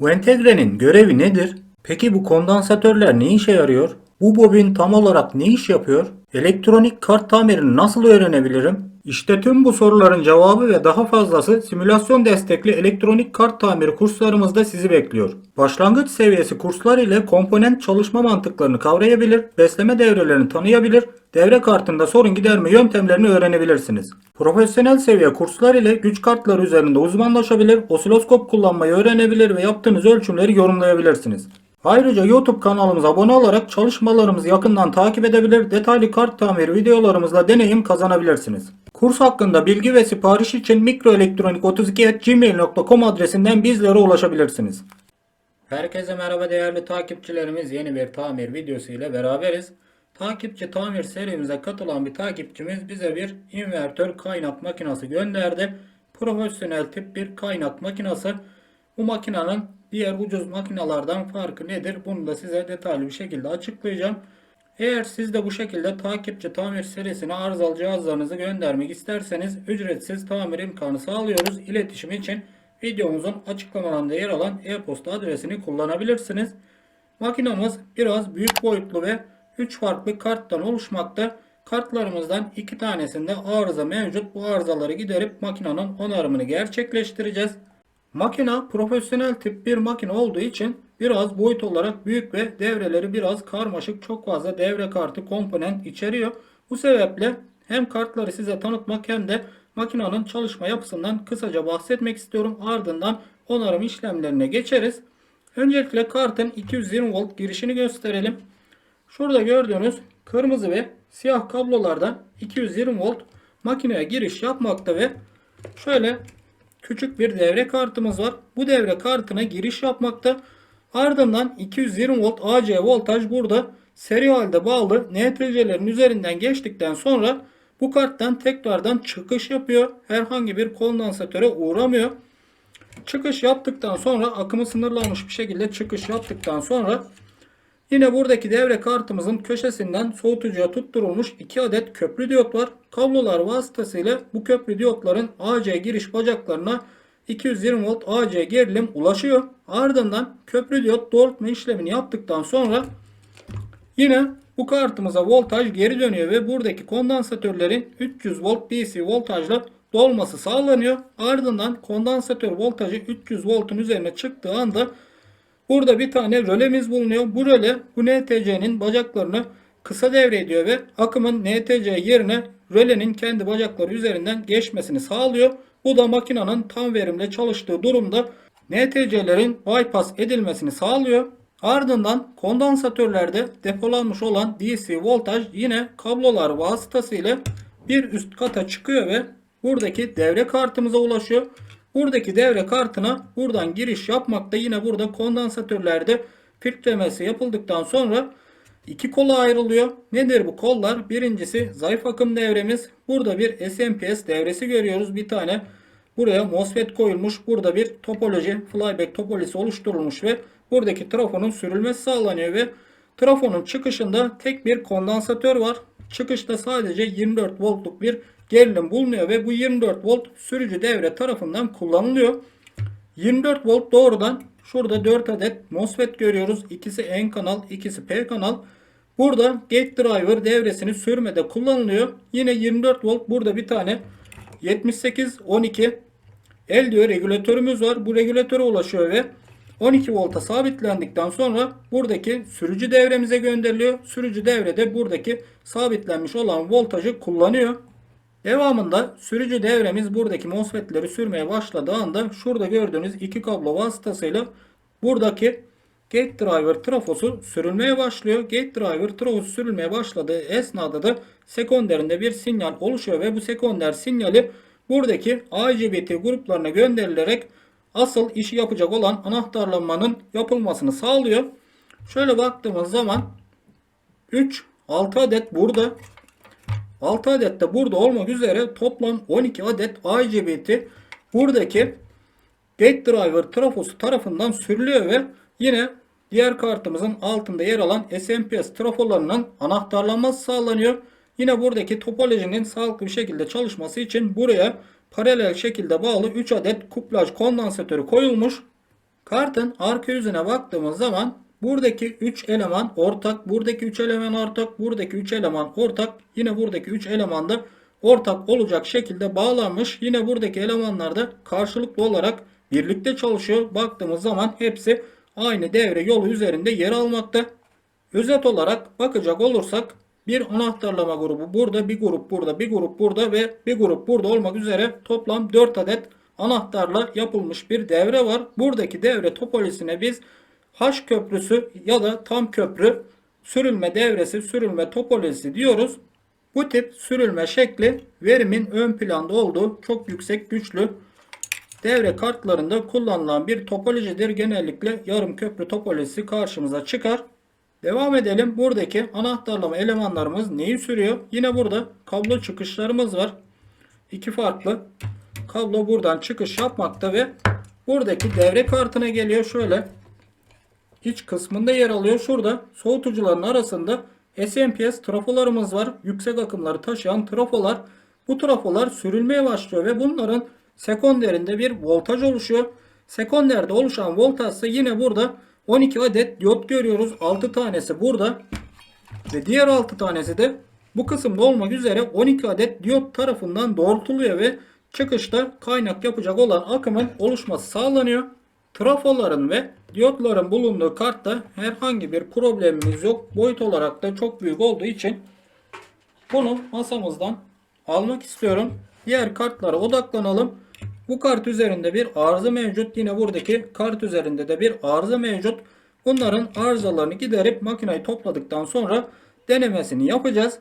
Bu entegrenin görevi nedir? Peki bu kondansatörler ne işe yarıyor? Bu bobin tam olarak ne iş yapıyor? Elektronik kart tamirini nasıl öğrenebilirim? İşte tüm bu soruların cevabı ve daha fazlası simülasyon destekli elektronik kart tamiri kurslarımızda sizi bekliyor. Başlangıç seviyesi kurslar ile komponent çalışma mantıklarını kavrayabilir, besleme devrelerini tanıyabilir, devre kartında sorun giderme yöntemlerini öğrenebilirsiniz. Profesyonel seviye kurslar ile güç kartları üzerinde uzmanlaşabilir, osiloskop kullanmayı öğrenebilir ve yaptığınız ölçümleri yorumlayabilirsiniz. Ayrıca YouTube kanalımıza abone olarak çalışmalarımızı yakından takip edebilir, detaylı kart tamiri videolarımızla deneyim kazanabilirsiniz. Kurs hakkında bilgi ve sipariş için mikroelektronik32.gmail.com adresinden bizlere ulaşabilirsiniz. Herkese merhaba değerli takipçilerimiz. Yeni bir tamir videosu ile beraberiz. Takipçi tamir serimize katılan bir takipçimiz bize bir invertör kaynak makinesi gönderdi. Profesyonel tip bir kaynak makinesi. Bu makinenin diğer ucuz makinalardan farkı nedir? Bunu da size detaylı bir şekilde açıklayacağım. Eğer siz de bu şekilde takipçi tamir serisine arızalı cihazlarınızı göndermek isterseniz ücretsiz tamir imkanı sağlıyoruz. İletişim için videomuzun açıklamalarında yer alan e-posta adresini kullanabilirsiniz. Makinamız biraz büyük boyutlu ve 3 farklı karttan oluşmakta. Kartlarımızdan 2 tanesinde arıza mevcut. Bu arızaları giderip makinenin onarımını gerçekleştireceğiz. Makina profesyonel tip bir makine olduğu için biraz boyut olarak büyük ve devreleri biraz karmaşık çok fazla devre kartı komponent içeriyor. Bu sebeple hem kartları size tanıtmak hem de makinenin çalışma yapısından kısaca bahsetmek istiyorum. Ardından onarım işlemlerine geçeriz. Öncelikle kartın 220 volt girişini gösterelim. Şurada gördüğünüz kırmızı ve siyah kablolardan 220 volt makineye giriş yapmakta ve şöyle küçük bir devre kartımız var. Bu devre kartına giriş yapmakta. Ardından 220 volt AC voltaj burada seri halde bağlı NTC'lerin üzerinden geçtikten sonra bu karttan tekrardan çıkış yapıyor. Herhangi bir kondansatöre uğramıyor. Çıkış yaptıktan sonra akımı sınırlanmış bir şekilde çıkış yaptıktan sonra Yine buradaki devre kartımızın köşesinden soğutucuya tutturulmuş 2 adet köprü diyot var. Kablolar vasıtasıyla bu köprü diyotların AC giriş bacaklarına 220 volt AC gerilim ulaşıyor. Ardından köprü diyot doğrultma işlemini yaptıktan sonra yine bu kartımıza voltaj geri dönüyor ve buradaki kondansatörlerin 300 volt DC voltajla dolması sağlanıyor. Ardından kondansatör voltajı 300 voltun üzerine çıktığı anda Burada bir tane rölemiz bulunuyor. Bu röle bu NTC'nin bacaklarını kısa devrediyor ve akımın NTC yerine rölenin kendi bacakları üzerinden geçmesini sağlıyor. Bu da makinenin tam verimle çalıştığı durumda NTC'lerin bypass edilmesini sağlıyor. Ardından kondansatörlerde depolanmış olan DC voltaj yine kablolar vasıtasıyla bir üst kata çıkıyor ve buradaki devre kartımıza ulaşıyor. Buradaki devre kartına buradan giriş yapmakta yine burada kondansatörlerde filtrelemesi yapıldıktan sonra iki kola ayrılıyor. Nedir bu kollar? Birincisi zayıf akım devremiz. Burada bir SMPS devresi görüyoruz. Bir tane buraya MOSFET koyulmuş. Burada bir topoloji flyback topolojisi oluşturulmuş ve buradaki trafonun sürülmesi sağlanıyor ve trafonun çıkışında tek bir kondansatör var. Çıkışta sadece 24 voltluk bir gerilim bulunuyor ve bu 24 volt sürücü devre tarafından kullanılıyor. 24 volt doğrudan şurada 4 adet MOSFET görüyoruz. İkisi N kanal, ikisi P kanal. Burada gate driver devresini sürmede kullanılıyor. Yine 24 volt burada bir tane 78 12 LDO regülatörümüz var. Bu regülatöre ulaşıyor ve 12 volta sabitlendikten sonra buradaki sürücü devremize gönderiliyor. Sürücü devrede buradaki sabitlenmiş olan voltajı kullanıyor. Devamında sürücü devremiz buradaki MOSFET'leri sürmeye başladığı anda şurada gördüğünüz iki kablo vasıtasıyla buradaki gate driver trafosu sürülmeye başlıyor. Gate driver trafosu sürülmeye başladığı esnada da sekonderinde bir sinyal oluşuyor ve bu sekonder sinyali buradaki IGBT gruplarına gönderilerek asıl işi yapacak olan anahtarlanmanın yapılmasını sağlıyor. Şöyle baktığımız zaman 3 6 adet burada 6 adet de burada olmak üzere toplam 12 adet IGBT buradaki gate driver trafosu tarafından sürülüyor ve yine diğer kartımızın altında yer alan SMPS trafolarının anahtarlanması sağlanıyor. Yine buradaki topolojinin sağlıklı bir şekilde çalışması için buraya paralel şekilde bağlı 3 adet kuplaj kondansatörü koyulmuş. Kartın arka yüzüne baktığımız zaman buradaki 3 eleman ortak, buradaki 3 eleman ortak, buradaki 3 eleman ortak, yine buradaki 3 eleman da ortak olacak şekilde bağlanmış. Yine buradaki elemanlar da karşılıklı olarak birlikte çalışıyor. Baktığımız zaman hepsi aynı devre yolu üzerinde yer almakta. Özet olarak bakacak olursak bir anahtarlama grubu burada, bir grup burada, bir grup burada ve bir grup burada olmak üzere toplam 4 adet anahtarla yapılmış bir devre var. Buradaki devre topolojisine biz H köprüsü ya da tam köprü sürülme devresi, sürülme topolojisi diyoruz. Bu tip sürülme şekli verimin ön planda olduğu çok yüksek güçlü devre kartlarında kullanılan bir topolojidir. Genellikle yarım köprü topolojisi karşımıza çıkar. Devam edelim. Buradaki anahtarlama elemanlarımız neyi sürüyor? Yine burada kablo çıkışlarımız var. İki farklı kablo buradan çıkış yapmakta ve buradaki devre kartına geliyor. Şöyle iç kısmında yer alıyor. Şurada soğutucuların arasında SMPS trafolarımız var. Yüksek akımları taşıyan trafolar. Bu trafolar sürülmeye başlıyor ve bunların sekonderinde bir voltaj oluşuyor. Sekonderde oluşan voltaj ise yine burada 12 adet diyot görüyoruz. 6 tanesi burada ve diğer 6 tanesi de bu kısımda olmak üzere 12 adet diyot tarafından doğrultuluyor ve çıkışta kaynak yapacak olan akımın oluşması sağlanıyor. Trafoların ve diyotların bulunduğu kartta herhangi bir problemimiz yok. Boyut olarak da çok büyük olduğu için bunu masamızdan almak istiyorum. Diğer kartlara odaklanalım. Bu kart üzerinde bir arıza mevcut. Yine buradaki kart üzerinde de bir arıza mevcut. Bunların arızalarını giderip makineyi topladıktan sonra denemesini yapacağız.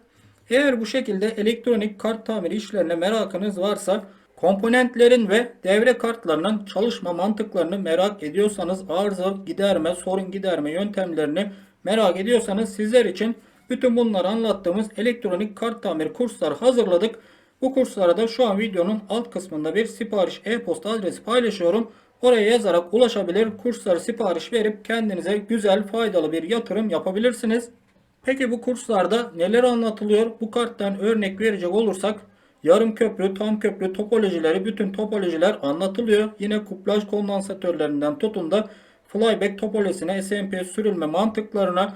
Eğer bu şekilde elektronik kart tamiri işlerine merakınız varsa komponentlerin ve devre kartlarının çalışma mantıklarını merak ediyorsanız arıza giderme, sorun giderme yöntemlerini merak ediyorsanız sizler için bütün bunları anlattığımız elektronik kart tamiri kursları hazırladık. Bu kurslara da şu an videonun alt kısmında bir sipariş e-posta adresi paylaşıyorum. Oraya yazarak ulaşabilir, kursları sipariş verip kendinize güzel, faydalı bir yatırım yapabilirsiniz. Peki bu kurslarda neler anlatılıyor? Bu karttan örnek verecek olursak yarım köprü, tam köprü topolojileri, bütün topolojiler anlatılıyor. Yine kuplaj kondansatörlerinden tutun da flyback topolojisine, SMP sürülme mantıklarına,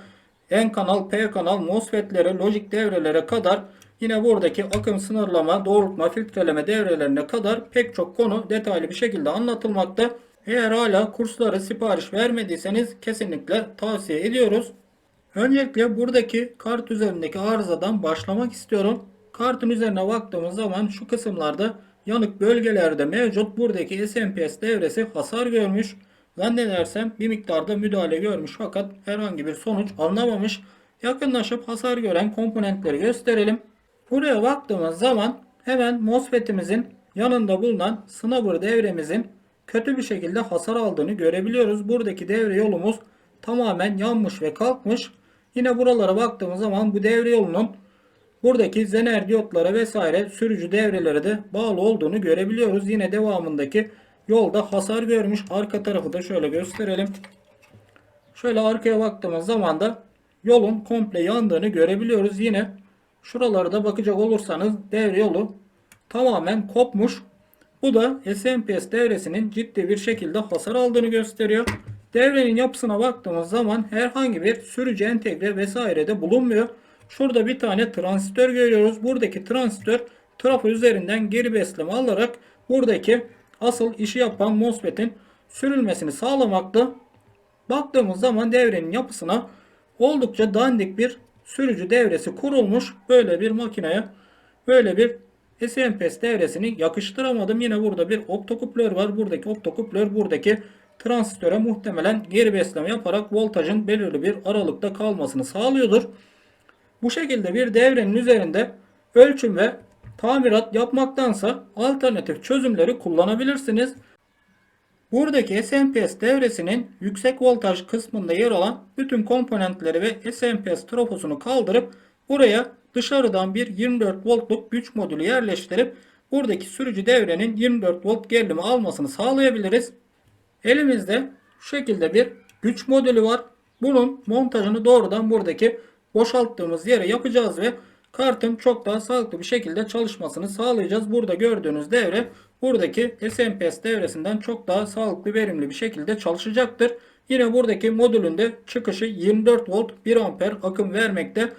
N kanal, P kanal, MOSFET'lere, lojik devrelere kadar Yine buradaki akım sınırlama, doğrultma, filtreleme devrelerine kadar pek çok konu detaylı bir şekilde anlatılmakta. Eğer hala kursları sipariş vermediyseniz kesinlikle tavsiye ediyoruz. Öncelikle buradaki kart üzerindeki arızadan başlamak istiyorum. Kartın üzerine baktığımız zaman şu kısımlarda yanık bölgelerde mevcut buradaki SMPS devresi hasar görmüş. Zannedersem bir miktarda müdahale görmüş fakat herhangi bir sonuç alınamamış. Yakınlaşıp hasar gören komponentleri gösterelim. Buraya baktığımız zaman hemen MOSFET'imizin yanında bulunan snubber devremizin kötü bir şekilde hasar aldığını görebiliyoruz. Buradaki devre yolumuz tamamen yanmış ve kalkmış. Yine buralara baktığımız zaman bu devre yolunun buradaki zener diyotlara vesaire sürücü devrelere de bağlı olduğunu görebiliyoruz. Yine devamındaki yolda hasar görmüş. Arka tarafı da şöyle gösterelim. Şöyle arkaya baktığımız zaman da yolun komple yandığını görebiliyoruz. Yine Şuralarda bakacak olursanız devre yolu tamamen kopmuş. Bu da SMPS devresinin ciddi bir şekilde hasar aldığını gösteriyor. Devrenin yapısına baktığımız zaman herhangi bir sürücü entegre vesaire de bulunmuyor. Şurada bir tane transistör görüyoruz. Buradaki transistör trafo üzerinden geri besleme alarak buradaki asıl işi yapan MOSFET'in sürülmesini sağlamakta. Baktığımız zaman devrenin yapısına oldukça dandik bir sürücü devresi kurulmuş. Böyle bir makineye böyle bir SMPS devresini yakıştıramadım. Yine burada bir optokuplör var. Buradaki optokuplör buradaki transistöre muhtemelen geri besleme yaparak voltajın belirli bir aralıkta kalmasını sağlıyordur. Bu şekilde bir devrenin üzerinde ölçüm ve tamirat yapmaktansa alternatif çözümleri kullanabilirsiniz. Buradaki SMPS devresinin yüksek voltaj kısmında yer alan bütün komponentleri ve SMPS trafosunu kaldırıp buraya dışarıdan bir 24 voltluk güç modülü yerleştirip buradaki sürücü devrenin 24 volt gerilimi almasını sağlayabiliriz. Elimizde şu şekilde bir güç modülü var. Bunun montajını doğrudan buradaki boşalttığımız yere yapacağız ve kartın çok daha sağlıklı bir şekilde çalışmasını sağlayacağız. Burada gördüğünüz devre buradaki SMPS devresinden çok daha sağlıklı verimli bir şekilde çalışacaktır. Yine buradaki modülünde çıkışı 24 volt 1 amper akım vermekte.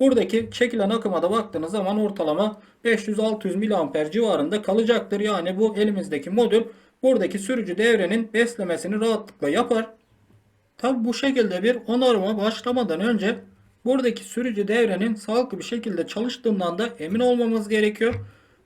Buradaki çekilen akıma da baktığınız zaman ortalama 500-600 miliamper civarında kalacaktır. Yani bu elimizdeki modül buradaki sürücü devrenin beslemesini rahatlıkla yapar. Tabi bu şekilde bir onarıma başlamadan önce buradaki sürücü devrenin sağlıklı bir şekilde çalıştığından da emin olmamız gerekiyor.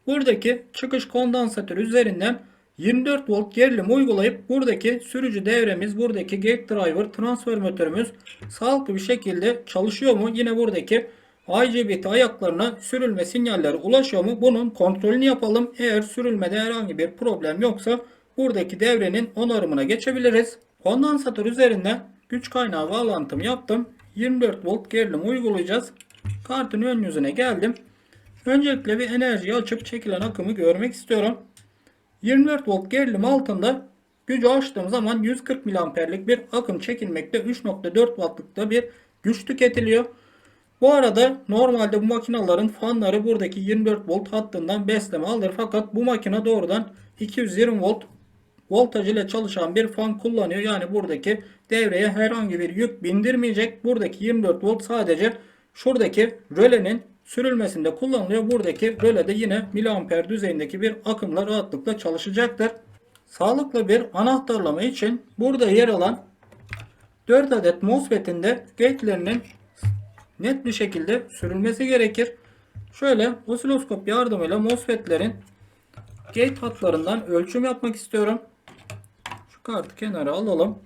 Buradaki çıkış kondansatörü üzerinden 24 volt gerilim uygulayıp buradaki sürücü devremiz, buradaki gate driver transformatörümüz sağlıklı bir şekilde çalışıyor mu? Yine buradaki IGBT ayaklarına sürülme sinyalleri ulaşıyor mu? Bunun kontrolünü yapalım. Eğer sürülmede herhangi bir problem yoksa buradaki devrenin onarımına geçebiliriz. Kondansatör üzerinden güç kaynağı bağlantımı yaptım. 24 volt gerilim uygulayacağız. Kartın ön yüzüne geldim. Öncelikle bir enerjiyi açıp çekilen akımı görmek istiyorum. 24 volt gerilim altında gücü açtığım zaman 140 miliamperlik bir akım çekilmekte. 3.4 wattlıkta bir güç tüketiliyor. Bu arada normalde bu makinelerin fanları buradaki 24 volt hattından besleme alır. Fakat bu makine doğrudan 220 volt voltaj ile çalışan bir fan kullanıyor. Yani buradaki devreye herhangi bir yük bindirmeyecek. Buradaki 24 volt sadece şuradaki rölenin sürülmesinde kullanılıyor. Buradaki röle de yine miliamper düzeyindeki bir akımla rahatlıkla çalışacaktır. Sağlıklı bir anahtarlama için burada yer alan 4 adet MOSFET'in de gate'lerinin net bir şekilde sürülmesi gerekir. Şöyle osiloskop yardımıyla MOSFET'lerin gate hatlarından ölçüm yapmak istiyorum. Kartı kenara alalım.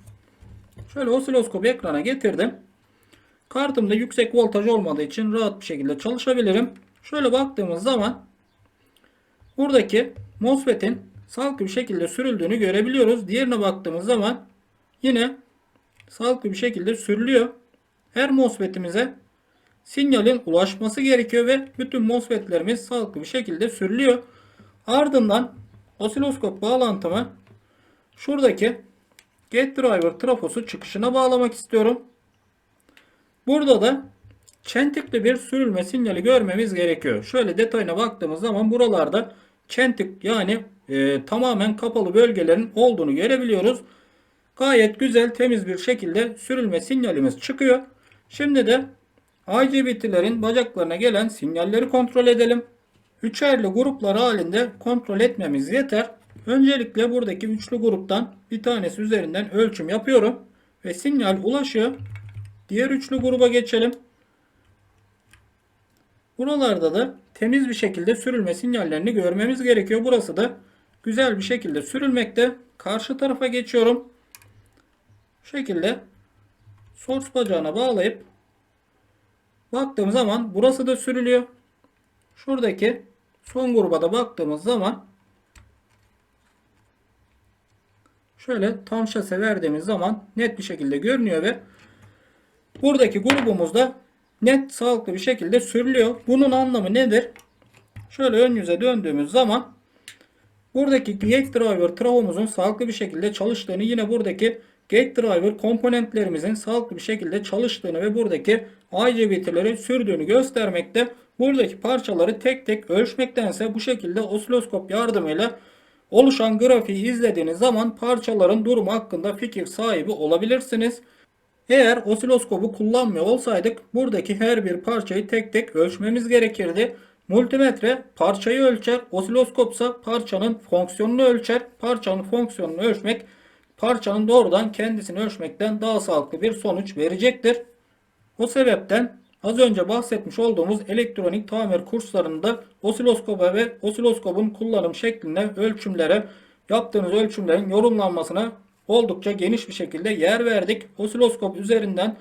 Şöyle osiloskopu ekrana getirdim. Kartımda yüksek voltaj olmadığı için rahat bir şekilde çalışabilirim. Şöyle baktığımız zaman buradaki MOSFET'in sağlıklı bir şekilde sürüldüğünü görebiliyoruz. Diğerine baktığımız zaman yine sağlıklı bir şekilde sürülüyor. Her MOSFET'imize sinyalin ulaşması gerekiyor ve bütün MOSFET'lerimiz sağlıklı bir şekilde sürülüyor. Ardından osiloskop bağlantımı şuradaki Get Driver trafosu çıkışına bağlamak istiyorum. Burada da çentikli bir sürülme sinyali görmemiz gerekiyor. Şöyle detayına baktığımız zaman buralarda çentik yani e, tamamen kapalı bölgelerin olduğunu görebiliyoruz. Gayet güzel temiz bir şekilde sürülme sinyalimiz çıkıyor. Şimdi de IGBT'lerin bacaklarına gelen sinyalleri kontrol edelim. Üçerli gruplar halinde kontrol etmemiz yeter. Öncelikle buradaki üçlü gruptan bir tanesi üzerinden ölçüm yapıyorum. Ve sinyal ulaşıyor. Diğer üçlü gruba geçelim. Buralarda da temiz bir şekilde sürülme sinyallerini görmemiz gerekiyor. Burası da güzel bir şekilde sürülmekte. Karşı tarafa geçiyorum. Bu şekilde source bacağına bağlayıp baktığım zaman burası da sürülüyor. Şuradaki son gruba da baktığımız zaman şöyle tam şase verdiğimiz zaman net bir şekilde görünüyor ve buradaki grubumuzda net sağlıklı bir şekilde sürülüyor. Bunun anlamı nedir? Şöyle ön yüze döndüğümüz zaman buradaki gate driver trafomuzun sağlıklı bir şekilde çalıştığını yine buradaki gate driver komponentlerimizin sağlıklı bir şekilde çalıştığını ve buradaki IGBT'leri sürdüğünü göstermekte. Buradaki parçaları tek tek ölçmektense bu şekilde osiloskop yardımıyla oluşan grafiği izlediğiniz zaman parçaların durumu hakkında fikir sahibi olabilirsiniz. Eğer osiloskopu kullanmıyor olsaydık buradaki her bir parçayı tek tek ölçmemiz gerekirdi. Multimetre parçayı ölçer, osiloskopsa parçanın fonksiyonunu ölçer. Parçanın fonksiyonunu ölçmek parçanın doğrudan kendisini ölçmekten daha sağlıklı bir sonuç verecektir. O sebepten az önce bahsetmiş olduğumuz elektronik tamir kurslarında osiloskopa ve osiloskopun kullanım şekline, ölçümlere, yaptığınız ölçümlerin yorumlanmasına oldukça geniş bir şekilde yer verdik. Osiloskop üzerinden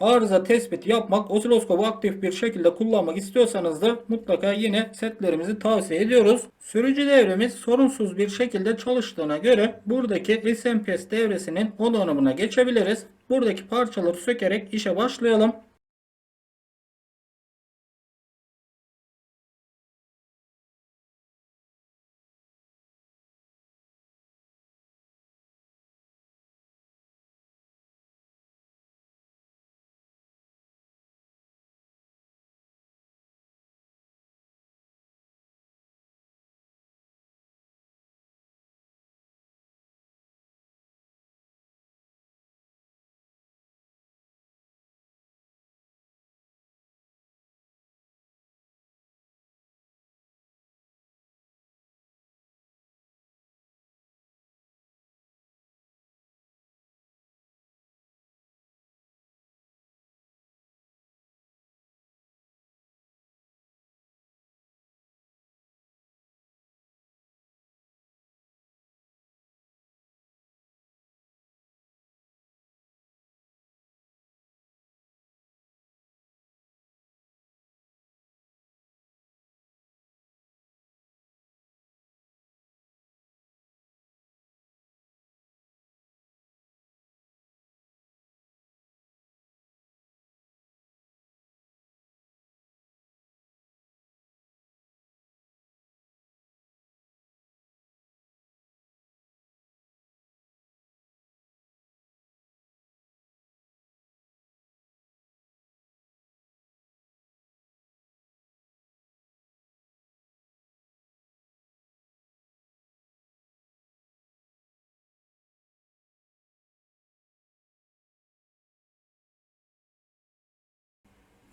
arıza tespiti yapmak, osiloskopu aktif bir şekilde kullanmak istiyorsanız da mutlaka yine setlerimizi tavsiye ediyoruz. Sürücü devremiz sorunsuz bir şekilde çalıştığına göre buradaki SMPS devresinin onarımına geçebiliriz. Buradaki parçaları sökerek işe başlayalım.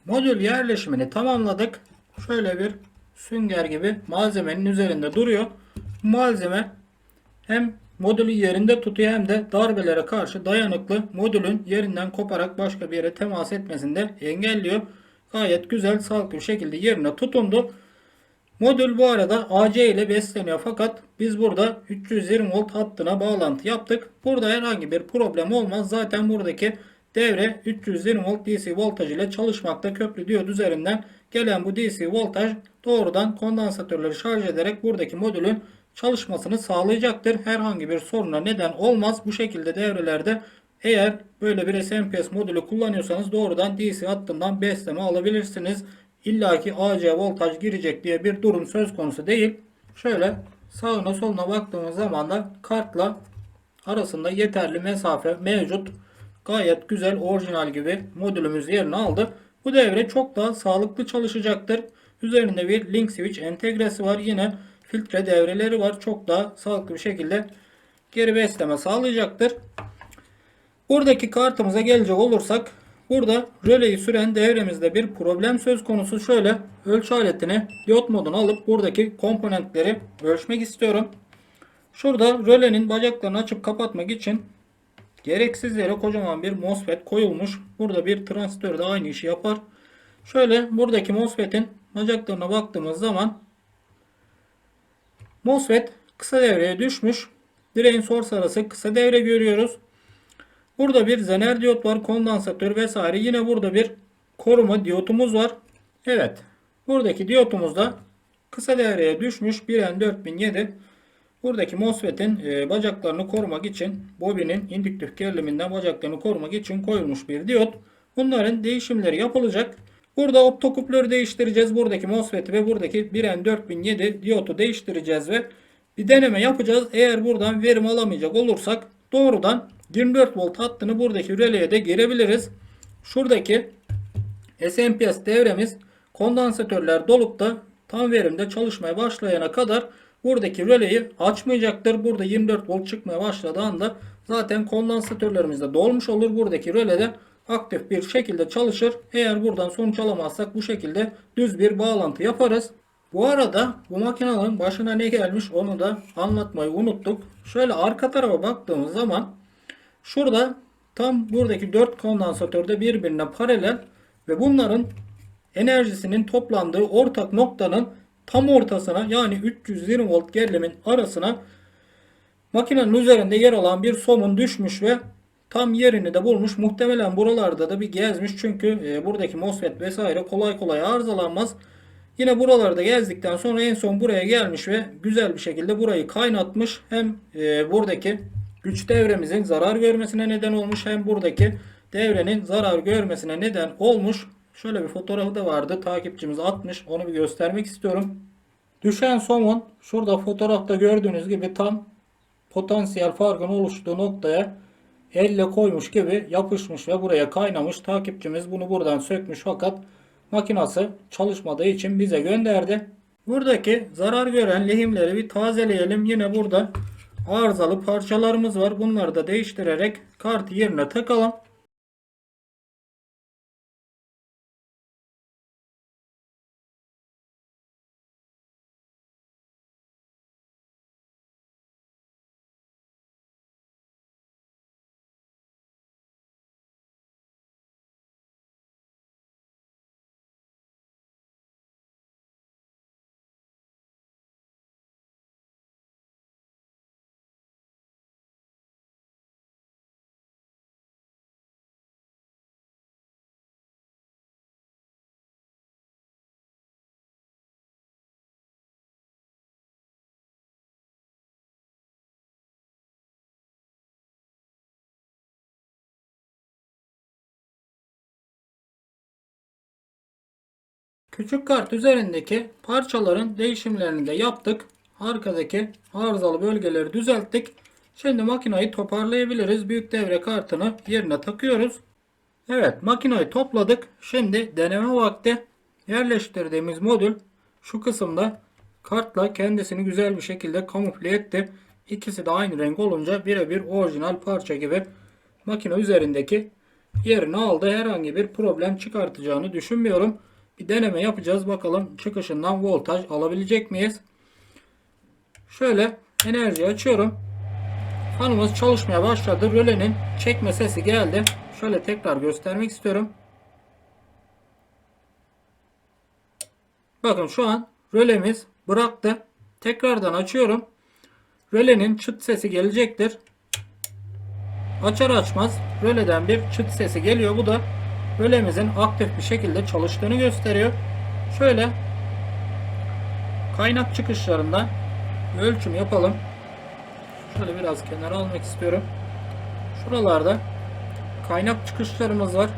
Modül yerleşimini tamamladık. Şöyle bir sünger gibi malzemenin üzerinde duruyor. Malzeme hem modülü yerinde tutuyor hem de darbelere karşı dayanıklı modülün yerinden koparak başka bir yere temas etmesini de engelliyor. Gayet güzel sağlıklı bir şekilde yerine tutundu. Modül bu arada AC ile besleniyor fakat biz burada 320 volt hattına bağlantı yaptık. Burada herhangi bir problem olmaz. Zaten buradaki devre 320 volt DC voltaj ile çalışmakta. Köprü diyot üzerinden gelen bu DC voltaj doğrudan kondansatörleri şarj ederek buradaki modülün çalışmasını sağlayacaktır. Herhangi bir soruna neden olmaz. Bu şekilde devrelerde eğer böyle bir SMPS modülü kullanıyorsanız doğrudan DC hattından besleme alabilirsiniz. İlla ki AC voltaj girecek diye bir durum söz konusu değil. Şöyle sağına soluna baktığımız zaman da kartla arasında yeterli mesafe mevcut. Gayet güzel orijinal gibi modülümüz yerini aldı. Bu devre çok daha sağlıklı çalışacaktır. Üzerinde bir link switch entegresi var. Yine filtre devreleri var. Çok daha sağlıklı bir şekilde geri besleme sağlayacaktır. Buradaki kartımıza gelecek olursak burada röleyi süren devremizde bir problem söz konusu. Şöyle ölçü aletini diyot moduna alıp buradaki komponentleri ölçmek istiyorum. Şurada rölenin bacaklarını açıp kapatmak için gereksiz yere kocaman bir MOSFET koyulmuş. Burada bir transistör de aynı işi yapar. Şöyle buradaki MOSFET'in bacaklarına baktığımız zaman MOSFET kısa devreye düşmüş. Direğin source arası kısa devre görüyoruz. Burada bir zener diyot var, kondansatör vesaire. Yine burada bir koruma diyotumuz var. Evet. Buradaki diyotumuz da kısa devreye düşmüş 1N4007. Buradaki MOSFET'in e, bacaklarını korumak için bobinin indüktif geriliminden bacaklarını korumak için koyulmuş bir diyot. Bunların değişimleri yapılacak. Burada optokupleri değiştireceğiz. Buradaki MOSFET'i ve buradaki 1N4007 diyotu değiştireceğiz ve bir deneme yapacağız. Eğer buradan verim alamayacak olursak doğrudan 24 volt hattını buradaki releye de girebiliriz. Şuradaki SMPS devremiz kondansatörler dolup da tam verimde çalışmaya başlayana kadar buradaki röleyi açmayacaktır. Burada 24 volt çıkmaya başladığı anda zaten kondansatörlerimiz de dolmuş olur. Buradaki rölede aktif bir şekilde çalışır. Eğer buradan sonuç alamazsak bu şekilde düz bir bağlantı yaparız. Bu arada bu makinenin başına ne gelmiş onu da anlatmayı unuttuk. Şöyle arka tarafa baktığımız zaman şurada tam buradaki 4 kondansatör de birbirine paralel ve bunların enerjisinin toplandığı ortak noktanın tam ortasına yani 320 volt gerilimin arasına makinenin üzerinde yer alan bir somun düşmüş ve tam yerini de bulmuş. Muhtemelen buralarda da bir gezmiş çünkü e, buradaki MOSFET vesaire kolay kolay arızalanmaz. Yine buralarda gezdikten sonra en son buraya gelmiş ve güzel bir şekilde burayı kaynatmış. Hem e, buradaki güç devremizin zarar görmesine neden olmuş hem buradaki devrenin zarar görmesine neden olmuş. Şöyle bir fotoğrafı da vardı. Takipçimiz atmış. Onu bir göstermek istiyorum. Düşen somun şurada fotoğrafta gördüğünüz gibi tam potansiyel farkın oluştuğu noktaya elle koymuş gibi yapışmış ve buraya kaynamış. Takipçimiz bunu buradan sökmüş fakat makinası çalışmadığı için bize gönderdi. Buradaki zarar gören lehimleri bir tazeleyelim. Yine burada arızalı parçalarımız var. Bunları da değiştirerek kartı yerine takalım. Küçük kart üzerindeki parçaların değişimlerini de yaptık. Arkadaki arızalı bölgeleri düzelttik. Şimdi makinayı toparlayabiliriz. Büyük devre kartını yerine takıyoruz. Evet makinayı topladık. Şimdi deneme vakti. Yerleştirdiğimiz modül şu kısımda kartla kendisini güzel bir şekilde kamufle etti. İkisi de aynı renk olunca birebir orijinal parça gibi makine üzerindeki yerini aldı. Herhangi bir problem çıkartacağını düşünmüyorum. Bir deneme yapacağız. Bakalım çıkışından voltaj alabilecek miyiz? Şöyle enerji açıyorum. Fanımız çalışmaya başladı. Rölenin çekme sesi geldi. Şöyle tekrar göstermek istiyorum. Bakın şu an rölemiz bıraktı. Tekrardan açıyorum. Rölenin çıt sesi gelecektir. Açar açmaz röleden bir çıt sesi geliyor. Bu da rölemizin aktif bir şekilde çalıştığını gösteriyor. Şöyle kaynak çıkışlarından ölçüm yapalım. Şöyle biraz kenara almak istiyorum. Şuralarda kaynak çıkışlarımız var.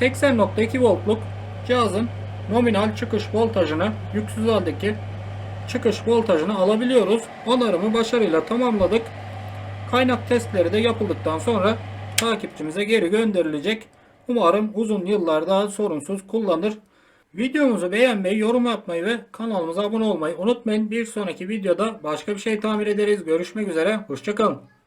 80.2 voltluk cihazın nominal çıkış voltajını yüksüz haldeki çıkış voltajını alabiliyoruz. Onarımı başarıyla tamamladık. Kaynak testleri de yapıldıktan sonra takipçimize geri gönderilecek. Umarım uzun yıllar sorunsuz kullanır. Videomuzu beğenmeyi, yorum yapmayı ve kanalımıza abone olmayı unutmayın. Bir sonraki videoda başka bir şey tamir ederiz. Görüşmek üzere. Hoşçakalın.